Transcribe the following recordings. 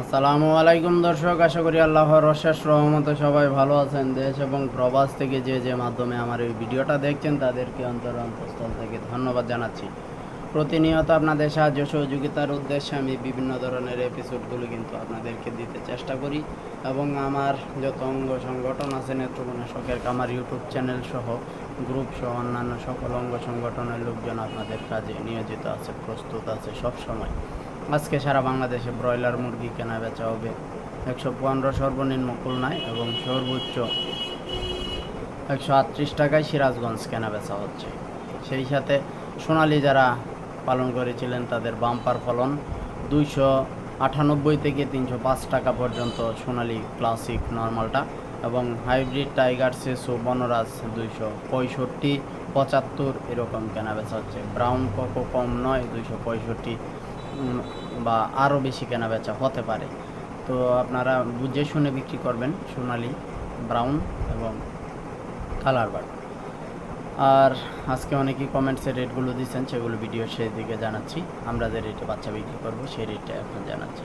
আসসালামু আলাইকুম দর্শক, আশা করি আল্লাহর অশেষ রহমতে সবাই ভালো আছেন। দেশ এবং প্রবাস থেকে যে যে মাধ্যমে আমার এই ভিডিওটা দেখছেন, তাদেরকে অন্তর অন্তঃস্থল থেকে ধন্যবাদ জানাচ্ছি। প্রতিনিয়ত আপনাদের সাহায্য সহযোগিতার উদ্দেশ্যে আমি বিভিন্ন ধরনের এপিসোডগুলো কিন্তু আপনাদেরকে দিতে চেষ্টা করি এবং আমার যত অঙ্গ সংগঠন আছে, নেত্রকোনা শখের কামার ইউটিউব চ্যানেল সহ, গ্রুপ সহ, অন্যান্য সকল অঙ্গ সংগঠনের লোকজন আপনাদের কাজে নিয়োজিত আছে, প্রস্তুত আছে সব সময় আজকে সারা বাংলাদেশে ব্রয়লার মুরগি কেনা বেচা হবে। একশো পনেরো সর্বনিম্ন খুলনায় এবং সর্বোচ্চ একশো আটত্রিশ টাকায় সিরাজগঞ্জ কেনা বেচা হচ্ছে। সেই সাথে সোনালি যারা পালন করেছিলেন তাদের বাম্পার ফলন দুইশো আটানব্বই থেকে তিনশো পাঁচ টাকা পর্যন্ত সোনালি ক্লাসিক নর্মালটা এবং হাইব্রিড টাইগার সেসু বনরাজ দুইশো পঁয়ষট্টি পঁচাত্তর এরকম কেনা বেচা হচ্ছে। ব্রাউন কোকো কম নয়, দুইশো পঁয়ষট্টি বা আরও বেশি কেনা বেচা হতে পারে। তো আপনারা বুঝে শুনে বিক্রি করবেন সোনালি, ব্রাউন এবং কালার বার্ড আর আজকে অনেকেই কমেন্টসের রেটগুলো দিচ্ছেন, সেগুলো ভিডিও সেই দিকে জানাচ্ছি। আমরা যে রেটে বাচ্চা বিক্রি করব, সেই রেটটা এখন জানাচ্ছি।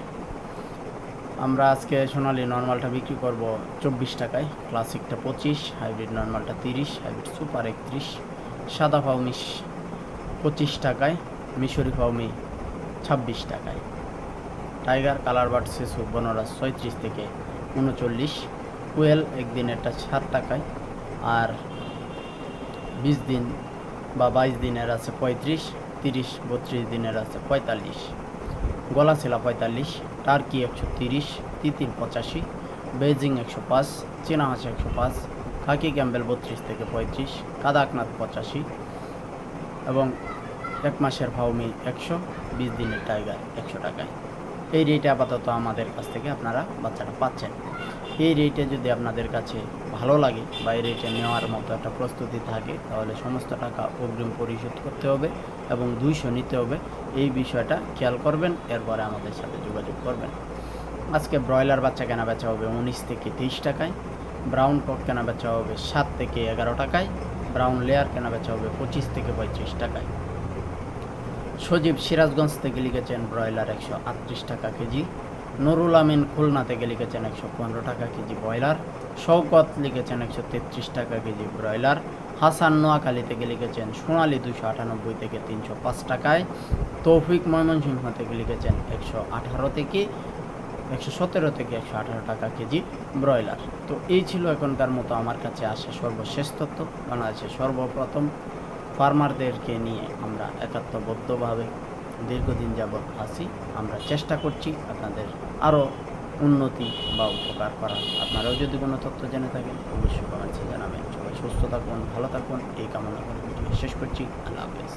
আমরা আজকে সোনালি নর্মালটা বিক্রি করব চব্বিশ টাকায়, ক্লাসিকটা পঁচিশ, হাইব্রিড নর্মালটা তিরিশ, হাইব্রিড সুপার একত্রিশ, সাদা ফাউমিশ পঁচিশ টাকায়, মিশরি ফাউমি ছাব্বিশ টাকায়। টাইগার কালার বার্ড শিশু বনরাজ ছয়ত্রিশ থেকে উনচল্লিশ। কুয়েল কোয়েল একদিনেরটা সাত টাকায় আর বিশ দিন বা বাইশ দিনের আছে পঁয়ত্রিশ, তিরিশ, বত্রিশ দিনের আছে পঁয়তাল্লিশ। গলা ছেলা পঁয়তাল্লিশ, টার্কি একশো তিরিশ, তিতির পঁচাশি বেজিং একশো পাঁচ, চীনা হাঁস একশো পাঁচ, খাকি ক্যাম্বেল বত্রিশ থেকে পঁয়ত্রিশ, কাদাকনাথ পঁচাশি এবং এক মাসের ফাউমি একশো, বিশ দিনের টাইগার একশো টাকায়। এই রেটে আপাতত আমাদের কাছ থেকে আপনারা বাচ্চাটা পাচ্ছেন। এই রেটে যদি আপনাদের কাছে ভালো লাগে বা এই রেটে নেওয়ার মতো একটা প্রস্তুতি থাকে, তাহলে সমস্ত টাকা অগ্রিম পরিশোধ করতে হবে এবং দুইশো নিতে হবে। এই বিষয়টা খেয়াল করবেন, এরপরে আমাদের সাথে যোগাযোগ করবেন। আজকে ব্রয়লার বাচ্চা কেনা বেচা হবে উনিশ থেকে তেইশ টাকায়, ব্রাউন কক কেনা বেচা হবে সাত থেকে এগারো টাকায়, ব্রাউন লেয়ার কেনা বেচা হবে পঁচিশ থেকে পঁয়ত্রিশ টাকায়। সজীব সিরাজগঞ্জ থেকে লিখেছেন ব্রয়লার একশো আটত্রিশ টাকা কেজি, নুরুল আমিন খুলনা থেকে লিখেছেন একশো পনেরো টাকা কেজি ব্রয়লার, শওকত লিখেছেন একশো তেত্রিশ টাকা কেজি ব্রয়লার, হাসান নোয়াখালী থেকে লিখেছেন সোনালী দুশো আটানব্বই থেকে তিনশো পাঁচ টাকায়, তৌফিক ময়মনসিংহ থেকে লিখেছেন একশো আঠারো থেকে একশো সতেরো থেকে একশো আঠারো টাকা কেজি ব্রয়লার। তো এই ছিল এখনকার মতো আমার কাছে আসে সর্বশেষ তথ্য। বাংলাদেশের সর্বপ্রথম ফার্মারদেরকে নিয়ে আমরা একাত্মবদ্ধভাবে দীর্ঘদিন যাবৎ আছি। আমরা চেষ্টা করছি আপনাদের আরও উন্নতি বা উপকার করার। আপনারাও যদি কোনো তথ্য জেনে থাকেন, অবশ্যই কমেন্টসে জানাবেন। সবাই সুস্থ থাকুন, ভালো থাকুন। এই কামনা করে শেষ করছি। আল্লাহ হাফেজ।